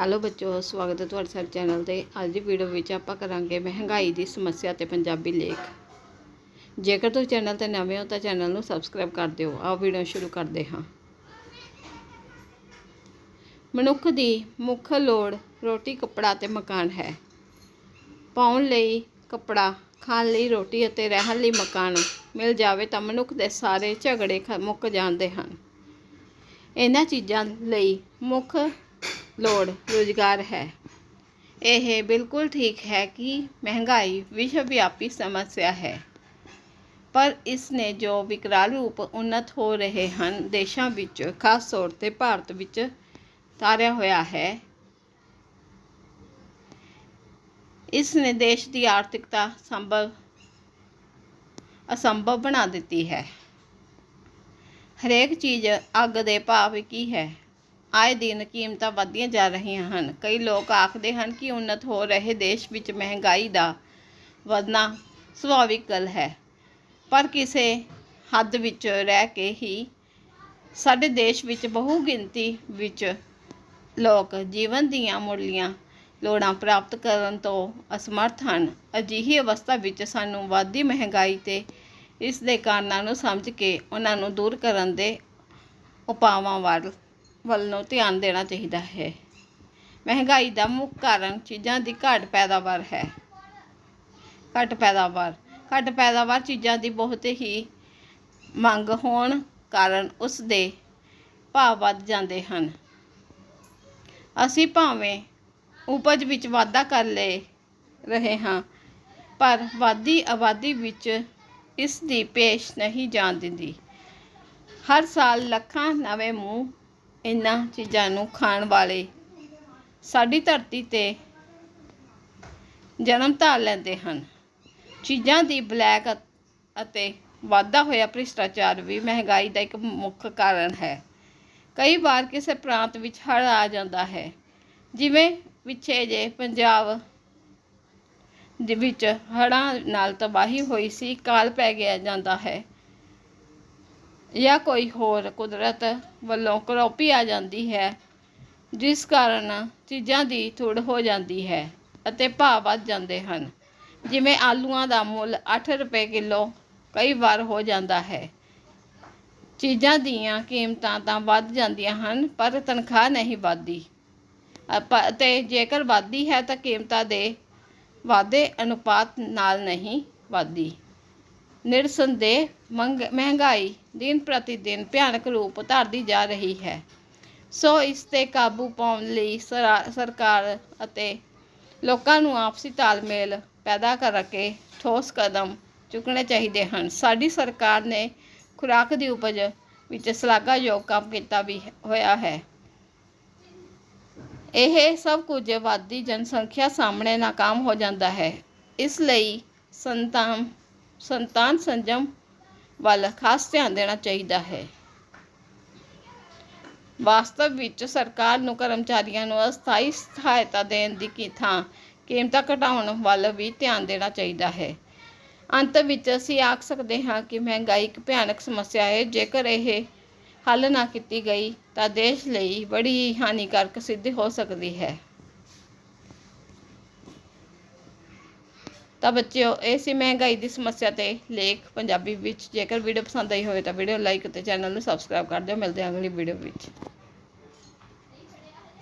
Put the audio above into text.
Hello ਬੱਚੋ, ਸਵਾਗਤ ਹੈ ਤੁਹਾਡੇ ਸਾਡੇ ਚੈਨਲ ਤੇ। ਅੱਜ ਦੀ ਵੀਡੀਓ ਵਿੱਚ ਆਪਾਂ ਕਰਾਂਗੇ ਮਹਿੰਗਾਈ ਦੀ ਸਮੱਸਿਆ ਤੇ ਪੰਜਾਬੀ ਲੇਖ। ਜੇਕਰ ਤੁਸੀਂ ਚੈਨਲ ਤੇ ਨਵੇਂ ਹੋ ਤਾਂ ਚੈਨਲ ਨੂੰ ਸਬਸਕ੍ਰਾਈਬ ਕਰ ਦਿਓ। ਆਓ ਵੀਡੀਓ ਸ਼ੁਰੂ ਕਰਦੇ ਹਾਂ। ਮਨੁੱਖ ਦੀ ਮੁੱਖ ਲੋੜ ਰੋਟੀ, ਕੱਪੜਾ ਤੇ ਮਕਾਨ ਹੈ। ਪਾਉਣ ਲਈ ਕੱਪੜਾ, ਖਾਣ ਲਈ ਰੋਟੀ ਅਤੇ ਰਹਿਣ ਲਈ ਮਕਾਨ ਮਿਲ ਜਾਵੇ ਤਾਂ ਮਨੁੱਖ ਦੇ ਸਾਰੇ ਝਗੜੇ ਖ- ਮੁੱਕ ਜਾਂਦੇ ਹਨ। ਇਹਨਾਂ ਚੀਜ਼ਾਂ ਲਈ ਮੁੱਖ ਲੋੜ, ਰੁਜ਼ਗਾਰ ਹੈ। ਇਹ ਬਿਲਕੁਲ ਠੀਕ ਹੈ ਕਿ ਮਹਿੰਗਾਈ ਵਿਸ਼ਵ ਵਿਆਪੀ ਸਮੱਸਿਆ ਹੈ। ਪਰ ਇਸ ਨੇ ਜੋ ਵਿਕਰਾਲ ਰੂਪ ਉન્નਤ ਹੋ ਰਹੇ ਹਨ, ਦੇਸ਼ਾਂ ਵਿੱਚ, ਖਾਸ ਤੌਰ ਤੇ ਭਾਰਤ ਵਿੱਚ ਤਾਰਿਆ ਹੋਇਆ ਹੈ। ਇਸ ਨੇ ਦੇਸ਼ ਦੀ ਆਰਥਿਕਤਾ ਸੰਭਵ, ਅਸੰਭਵ ਬਣਾ ਦਿੱਤੀ ਹੈ। ਹਰੇਕ ਚੀਜ਼ ਅੱਗ ਦੇ ਭਾਵ ਕੀ ਹੈ? ਆਏ ਦਿਨ ਕੀਮਤਾਂ ਵਧਦੀਆਂ ਜਾ ਰਹੀਆਂ ਹਨ। ਕਈ ਲੋਕ ਆਖਦੇ ਹਨ ਕਿ ਉન્નਤ ਹੋ ਰਹੇ ਦੇਸ਼ ਵਿੱਚ ਮਹਿੰਗਾਈ ਦਾ ਵਧਣਾ ਸੁਭਾਵਿਕ ਗੱਲ ਹੈ। ਪਰ ਕਿਸੇ ਹੱਦ ਵਿੱਚ ਰਹਿ ਕੇ ਹੀ ਸਾਡੇ ਦੇਸ਼ ਵਿੱਚ ਬਹੁ ਗਿਣਤੀ ਵਿੱਚ ਲੋਕ ਜੀਵਨ ਦੀਆਂ ਮੁੱਢਲੀਆਂ ਲੋੜਾਂ ਪ੍ਰਾਪਤ ਕਰਨ ਤੋਂ ਅਸਮਰਥ ਹਨ। ਅਜਿਹੀ ਅਵਸਥਾ ਵਿੱਚ ਸਾਨੂੰ ਵੱਧਦੀ ਮਹਿੰਗਾਈ ਤੇ ਇਸ ਦੇ ਕਾਰਨਾਂ ਨੂੰ ਸਮਝ ਕੇ ਉਹਨਾਂ ਨੂੰ ਦੂਰ ਕਰਨ ਦੇ ਉਪਾਵਾਂ ਵੱਲ ਵੱਲ ਨੂੰ ਧਿਆਨ ਦੇਣਾ ਚਾਹੀਦਾ ਹੈ। ਮਹਿੰਗਾਈ ਦਾ ਮੁੱਖ ਕਾਰਨ ਚੀਜ਼ਾਂ ਦੀ ਘੱਟ ਪੈਦਾਵਾਰ ਹੈ। ਘੱਟ ਪੈਦਾਵਾਰ ਘੱਟ ਪੈਦਾਵਾਰ ਚੀਜ਼ਾਂ ਦੀ ਬਹੁਤ ਹੀ ਮੰਗ ਹੋਣ ਕਾਰਨ ਉਸ ਦੇ ਭਾਅ ਵੱਧ ਜਾਂਦੇ ਹਨ। ਅਸੀਂ ਭਾਵੇਂ ਉਪਜ ਵਿੱਚ ਵਾਧਾ ਕਰ ਲਏ ਰਹੇ ਹਾਂ, ਪਰ ਵਾਧੀ ਆਬਾਦੀ ਵਿੱਚ ਇਸ ਦੀ ਪੇਸ਼ ਨਹੀਂ ਜਾਣ ਦਿੰਦੀ। ਹਰ ਸਾਲ ਲੱਖਾਂ ਨਵੇਂ ਮੂੰਹ ਇਹਨਾਂ ਚੀਜ਼ਾਂ ਨੂੰ ਖਾਣ ਵਾਲੇ ਸਾਡੀ ਧਰਤੀ ਤੇ ਜਨਮ ਧਾਰ ਲੈਂਦੇ ਹਨ। ਚੀਜ਼ਾਂ ਦੀ ਬਲੈਕ ਅਤੇ ਵਾਧਾ ਹੋਇਆ ਭ੍ਰਿਸ਼ਟਾਚਾਰ ਵੀ ਮਹਿੰਗਾਈ ਦਾ ਇੱਕ ਮੁੱਖ ਕਾਰਨ ਹੈ। ਕਈ ਵਾਰ ਕਿਸੇ ਪ੍ਰਾਂਤ ਵਿੱਚ ਹੜ੍ਹ ਆ ਜਾਂਦਾ ਹੈ। ਜਿਵੇਂ ਪਿੱਛੇ ਜੇ ਪੰਜਾਬ ਦੇ ਵਿੱਚ ਹੜ੍ਹਾਂ ਨਾਲ ਤਬਾਹੀ ਹੋਈ ਸੀ, ਕਾਲ ਪੈ ਗਿਆ ਜਾਂਦਾ ਹੈ। ਜਾਂ ਕੋਈ ਹੋਰ ਕੁਦਰਤ ਵੱਲੋਂ ਕਰੋਪੀ ਆ ਜਾਂਦੀ ਹੈ, ਜਿਸ ਕਾਰਨ ਚੀਜ਼ਾਂ ਦੀ ਥੁੜ ਹੋ ਜਾਂਦੀ ਹੈ ਅਤੇ ਭਾਅ ਵੱਧ ਜਾਂਦੇ ਹਨ। ਜਿਵੇਂ ਆਲੂਆਂ ਦਾ ਮੁੱਲ ਅੱਠ ਰੁਪਏ ਕਿਲੋ ਕਈ ਵਾਰ ਹੋ ਜਾਂਦਾ ਹੈ। ਚੀਜ਼ਾਂ ਦੀਆਂ ਕੀਮਤਾਂ ਤਾਂ ਵੱਧ ਜਾਂਦੀਆਂ ਹਨ, ਪਰ ਤਨਖਾਹ ਨਹੀਂ ਵੱਧਦੀ। ਅਤੇ ਜੇਕਰ ਵੱਧਦੀ ਹੈ ਤਾਂ ਕੀਮਤਾਂ ਦੇ ਵਾਧੇ ਅਨੁਪਾਤ ਨਾਲ ਨਹੀਂ ਵੱਧਦੀ। ਨਿਰਸੰਦੇਹ ਮੰਗ, ਮਹਿੰਗਾਈ ਦਿਨ ਪ੍ਰਤੀ ਦਿਨ ਭਿਆਨਕ ਰੂਪ ਧਾਰਦੀ ਜਾ ਰਹੀ ਹੈ। ਸੋ ਇਸ ਤੇ ਕਾਬੂ ਪਾਉਣ ਲਈ ਸਰਾ- ਸਰਕਾਰ ਅਤੇ ਲੋਕਾਂ ਨੂੰ ਆਪਸੀ ਤਾਲਮੇਲ ਪੈਦਾ ਕਰਕੇ ਠੋਸ ਕਦਮ ਚੁੱਕਣੇ ਚਾਹੀਦੇ ਹਨ। ਸਾਡੀ ਸਰਕਾਰ ਨੇ ਖੁਰਾਕ ਦੀ ਉਪਜ ਵਿੱਚ ਸ਼ਲਾਘਾਯੋਗ ਕੰਮ ਕੀਤਾ ਵੀ ਹੋਇਆ ਹੈ। ਇਹ ਸਭ ਕੁਝ ਵੱਧਦੀ ਜਨਸੰਖਿਆ ਸਾਹਮਣੇ ਨਾਕਾਮ ਹੋ ਜਾਂਦਾ ਹੈ। ਇਸ ਲਈ ਸੰਤਾਨ ਸੰਤਾਨ ਸੰਜਮ ਵੱਲ ਖਾਸ ਧਿਆਨ ਦੇਣਾ ਚਾਹੀਦਾ ਹੈ। ਵਾਸਤਵ ਵਿੱਚ ਸਰਕਾਰ ਨੂੰ ਕਰਮਚਾਰੀਆਂ ਨੂੰ ਅਸਥਾਈ ਸਹਾਇਤਾ ਦੇਣ ਦੀ ਕੀ ਥਾਂ, ਕੀਮਤਾਂ ਘਟਾਉਣ ਵੱਲ ਵੀ ਧਿਆਨ ਦੇਣਾ ਚਾਹੀਦਾ ਹੈ। ਅੰਤ ਵਿੱਚ ਅਸੀਂ ਆਖ ਸਕਦੇ ਹਾਂ ਕਿ ਮਹਿੰਗਾਈ ਇੱਕ ਭਿਆਨਕ ਸਮੱਸਿਆ ਹੈ। ਜੇਕਰ ਇਹ ਹੱਲ ਨਾ ਕੀਤੀ ਗਈ ਤਾਂ ਦੇਸ਼ ਲਈ ਬੜੀ ਹਾਨੀਕਾਰਕ ਸਿੱਧ ਹੋ ਸਕਦੀ ਹੈ। ਤਾਂ ਬੱਚਿਓ, ਇਹ ਸੀ ਮਹਿੰਗਾਈ ਦੀ ਸਮੱਸਿਆ ਤੇ ਲੇਖ ਪੰਜਾਬੀ ਵਿੱਚ। ਜੇਕਰ ਵੀਡੀਓ ਪਸੰਦ ਆਈ ਹੋਵੇ ਤਾਂ ਵੀਡੀਓ ਲਾਈਕ ਅਤੇ ਚੈਨਲ ਨੂੰ ਸਬਸਕ੍ਰਾਈਬ ਕਰ ਦਿਓ। ਮਿਲਦੇ ਹਾਂ ਅਗਲੀ ਵੀਡੀਓ ਵਿੱਚ।